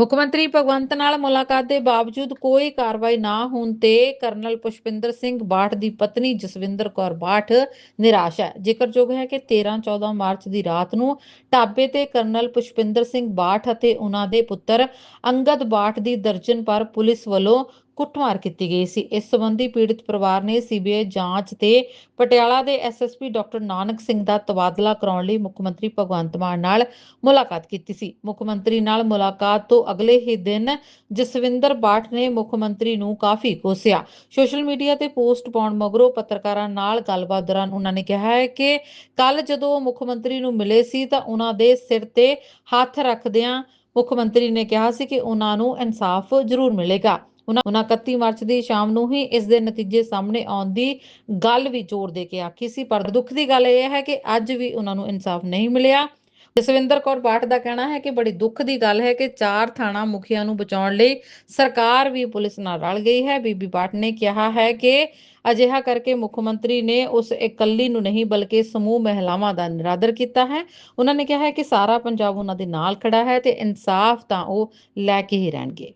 ਮੁੱਖ ਮੰਤਰੀ ਭਗਵੰਤ ਨਾਲ ਮੁਲਾਕਾਤ ਦੇ ਬਾਵਜੂਦ ਕੋਈ ਕਾਰਵਾਈ ਨਾ ਹੋਣ ਤੇ ਕਰਨਲ ਪੁਸ਼ਪਿੰਦਰ ਸਿੰਘ ਬਾਠ ਦੀ ਪਤਨੀ ਜਸਵਿੰਦਰ ਕੌਰ ਬਾਠ ਨਿਰਾਸ਼ ਹੈ। ਜ਼ਿਕਰਯੋਗ ਹੈ ਕਿ 13-14 ਮਾਰਚ ਦੀ ਰਾਤ ਨੂੰ ਢਾਬੇ ਤੇ ਕਰਨਲ ਪੁਸ਼ਪਿੰਦਰ ਸਿੰਘ ਬਾਠ ਅਤੇ ਉਹਨਾਂ ਦੇ ਪੁੱਤਰ ਅੰਗਦ ਬਾਠ ਦੀ ਦਰਜਨ ਪਰ ਪੁਲਿਸ ਵੱਲੋਂ ਕੁੱਟਮਾਰ ਕੀਤੀ ਗਈ ਸੀ। ਇਸ ਸੰਬੰਧੀ ਪੀੜਤ ਪਰਿਵਾਰ ਨੇ ਸੀਬੀਆਈ ਜਾਂਚ ਤੇ ਪਟਿਆਲਾ ਦੇ ਐਸਐਸਪੀ ਡਾਕਟਰ ਨਾਨਕ ਸਿੰਘ ਦਾ ਤਬਾਦਲਾ ਕਰਾਉਣ ਲਈ ਮੁੱਖ ਮੰਤਰੀ ਭਗਵੰਤ ਮਾਨ ਨਾਲ ਮੁਲਾਕਾਤ ਕੀਤੀ ਸੀ। ਮੁੱਖ ਮੰਤਰੀ ਨਾਲ ਮੁਲਾਕਾਤ ਤੋਂ ਅਗਲੇ ਹੀ ਦਿਨ ਜਸਵਿੰਦਰ ਬਾਠ ਨੇ ਮੁੱਖ ਮੰਤਰੀ ਨੂੰ ਕਾਫੀ ਕੋਸਿਆ। ਸੋਸ਼ਲ ਮੀਡੀਆ ਤੇ ਪੋਸਟ ਪਾਉਣ ਮਗਰੋਂ ਪੱਤਰਕਾਰਾਂ ਨਾਲ ਗੱਲਬਾਤ ਦੌਰਾਨ ਉਹਨਾਂ ਨੇ ਕਿਹਾ ਹੈ ਕਿ ਕੱਲ ਜਦੋਂ ਮੁੱਖ ਮੰਤਰੀ ਨੂੰ ਮਿਲੇ ਸੀ ਤਾਂ ਉਹਨਾਂ ਦੇ ਸਿਰ ਤੇ ਹੱਥ ਰੱਖਦਿਆਂ ਮੁੱਖ ਮੰਤਰੀ ਨੇ ਕਿਹਾ ਸੀ ਕਿ ਉਹਨਾਂ ਨੂੰ ਇਨਸਾਫ ਜ਼ਰੂਰ ਮਿਲੇਗਾ। ਉਹਨਾਂ ਉਹਨਾਂ 31 ਮਾਰਚ ਦੀ ਸ਼ਾਮ ਨੂੰ ਹੀ ਇਸ ਦੇ ਨਤੀਜੇ ਸਾਹਮਣੇ ਆਉਣ ਦੀ ਗੱਲ ਵੀ ਜ਼ੋਰ ਦੇ ਕੇ ਆਖੀ ਸੀ। ਪਰ ਦੁੱਖ ਦੀ ਗੱਲ ਇਹ ਹੈ ਕਿ ਅੱਜ ਵੀ ਉਹਨਾਂ ਨੂੰ ਇਨਸਾਫ ਨਹੀਂ ਮਿਲਿਆ। ਜਸਵਿੰਦਰ ਕੌਰ ਬਾਠ ਦਾ ਕਹਿਣਾ ਹੈ ਕਿ ਬੜੀ ਦੁੱਖ ਦੀ ਗੱਲ ਹੈ ਕਿ ਚਾਰ ਥਾਣਾ ਮੁਖੀਆਂ ਨੂੰ ਬਚਾਉਣ ਲਈ ਸਰਕਾਰ ਵੀ ਪੁਲਿਸ ਨਾਲ ਰਲ ਗਈ ਹੈ। ਬੀਬੀ ਬਾਠ ਨੇ ਕਿਹਾ ਹੈ ਕਿ ਅਜਿਹਾ ਕਰਕੇ ਮੁੱਖ ਮੰਤਰੀ ਨੇ ਉਸ ਇਕੱਲੀ ਨੂੰ ਨਹੀਂ ਬਲਕਿ ਸਮੂਹ ਮਹਿਲਾਵਾਂ ਦਾ ਨਿਰਾਦਰ ਕੀਤਾ ਹੈ। ਉਹਨਾਂ ਨੇ ਕਿਹਾ ਹੈ ਕਿ ਸਾਰਾ ਪੰਜਾਬ ਉਹਨਾਂ ਦੇ ਨਾਲ ਖੜਾ ਹੈ ਤੇ ਇਨਸਾਫ ਤਾਂ ਉਹ ਲੈ ਕੇ ਹੀ ਰਹਿਣਗੇ।